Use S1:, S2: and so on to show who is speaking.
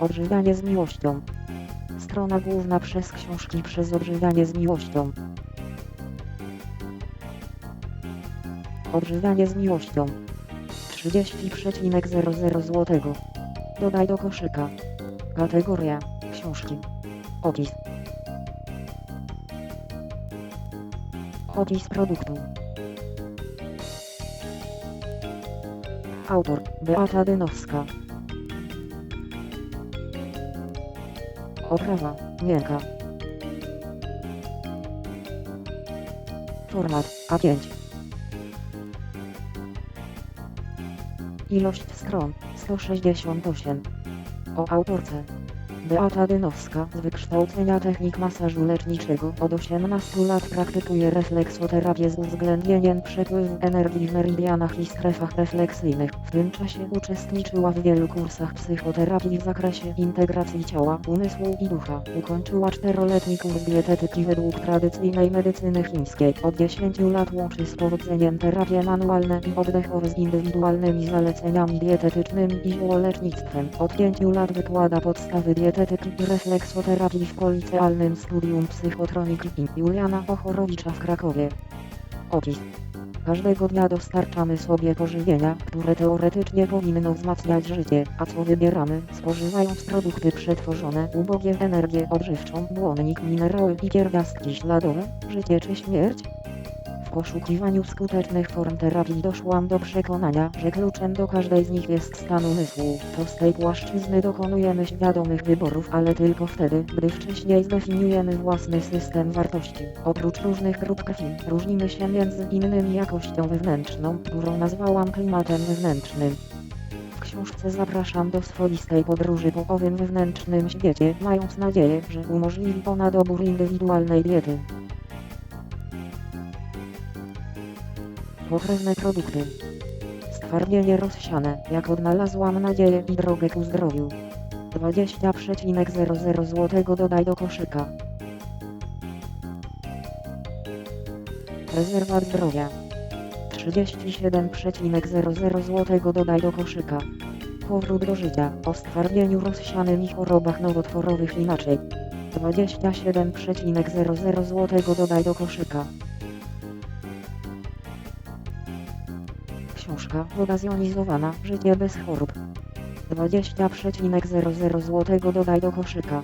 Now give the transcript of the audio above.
S1: Odżywianie z miłością. Strona główna przez książki przez odżywianie z miłością. Odżywianie z miłością. 30,00 zł. Dodaj do koszyka. Kategoria książki. Opis. Opis produktu. Autor Beata Dynowska. Oprawa miękka. Format A5. Ilość stron 168. O autorce Beata Dynowska z wykształcenia technik masażu leczniczego od 18 lat praktykuje refleksoterapię z uwzględnieniem przepływu energii w meridianach i strefach refleksyjnych. W tym czasie uczestniczyła w wielu kursach psychoterapii w zakresie integracji ciała, umysłu i ducha. Ukończyła czteroletni kurs dietetyki według tradycyjnej medycyny chińskiej. Od 10 lat łączy z powodzeniem terapie manualne i oddechowe z indywidualnymi zaleceniami dietetycznymi i ziołolecznictwem. Od 5 lat wykłada podstawy dietetyki i refleksoterapii w policealnym studium psychotroniki im. Juliana Ochorowicza w Krakowie. Opis. Każdego dnia dostarczamy sobie pożywienia, które teoretycznie powinno wzmacniać życie, a co wybieramy, spożywając produkty przetworzone, ubogie w energię odżywczą, błonnik, minerały i pierwiastki śladowe, życie czy śmierć? W poszukiwaniu skutecznych form terapii doszłam do przekonania, że kluczem do każdej z nich jest stan umysłu. To z tej płaszczyzny dokonujemy świadomych wyborów, ale tylko wtedy, gdy wcześniej zdefiniujemy własny system wartości. Oprócz różnych grup krwi, różnimy się między innymi jakością wewnętrzną, którą nazwałam klimatem wewnętrznym. W książce zapraszam do swoistej podróży po owym wewnętrznym świecie, mając nadzieję, że umożliwi ona dobór indywidualnej diety. Pokrewne produkty. Stwardnienie rozsiane, jak odnalazłam nadzieję i drogę ku zdrowiu. 20,00 zł dodaj do koszyka. Rezerwat zdrowia. 37,00 zł dodaj do koszyka. Powrót do życia, o stwardnieniu rozsianym i chorobach nowotworowych inaczej. 27,00 zł dodaj do koszyka. Książka Woda zjonizowana, życie bez chorób. 20,00 zł dodaj do koszyka.